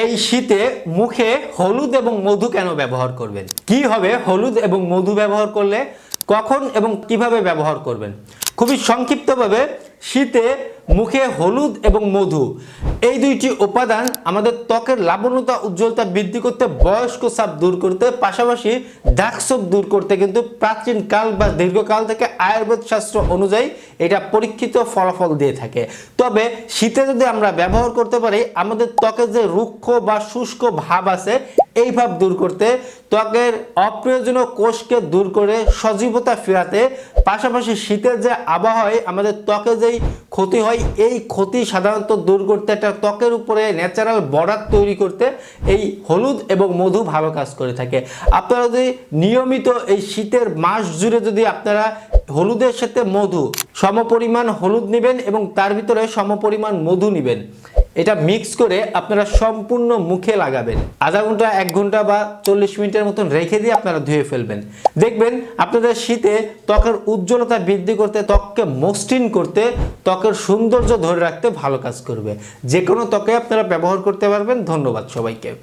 এই শীতে মুখে হলুদ এবং মধু কেন ব্যবহার করবেন? কি হবে হলুদ এবং মধু ব্যবহার করলে? কখন এবং কীভাবে ব্যবহার করবেন? খুবই সংক্ষিপ্তভাবে, শীতে মুখে হলুদ এবং মধু। এই দুইটি উপাদান আমাদের ত্বকের লাবণ্যতা, উজ্জ্বলতা বৃদ্ধি করতে, বয়স্ক চাপ দূর করতে, পাশাপাশি ডাকসোপ দূর করতে কিন্তু প্রাচীন কাল বা দীর্ঘকাল থেকে আয়ুর্বেদ শাস্ত্র অনুযায়ী এটা পরীক্ষিত ফলাফল দিয়ে থাকে। তবে শীতে যদি আমরা ব্যবহার করতে পারি, আমাদের ত্বকের যে রুক্ষ বা শুষ্ক ভাব আছে এই ভাব দূর করতে ত্বকের অপ্রয়োজনীয় কোষকে দূর করে সজীবতা ফেরাতে, পাশাপাশি শীতের যে আবহাওয়ায় আমাদের ত্বকে যেই ক্ষতি হয়, এই ক্ষতি সাধারণত দূর করতে একটা ত্বকের উপরে ন্যাচারাল বর্ডার তৈরি করতে এই হলুদ এবং মধু ভালো কাজ করে থাকে। আপনারা যদি নিয়মিত এই শীতের মাস জুড়ে যদি আপনারা হলুদের সাথে মধু, সমপরিমাণ হলুদ নেবেন এবং তার ভিতরে সমপরিমাণ মধু নেবেন। এটা মিক্স করে আপনারা সম্পূর্ণ মুখে লাগাবেন। আধা ঘণ্টা, এক ঘণ্টা বা চল্লিশ মিনিটের মতন রেখে দিয়ে আপনারা ধুয়ে ফেলবেন। দেখবেন আপনাদের শীতে ত্বকের উজ্জ্বলতা বৃদ্ধি করতে, ত্বককে মসৃণ করতে, ত্বকের সৌন্দর্য ধরে রাখতে ভালো কাজ করবে। যে কোনো ত্বকে আপনারা ব্যবহার করতে পারবেন। ধন্যবাদ সবাইকে।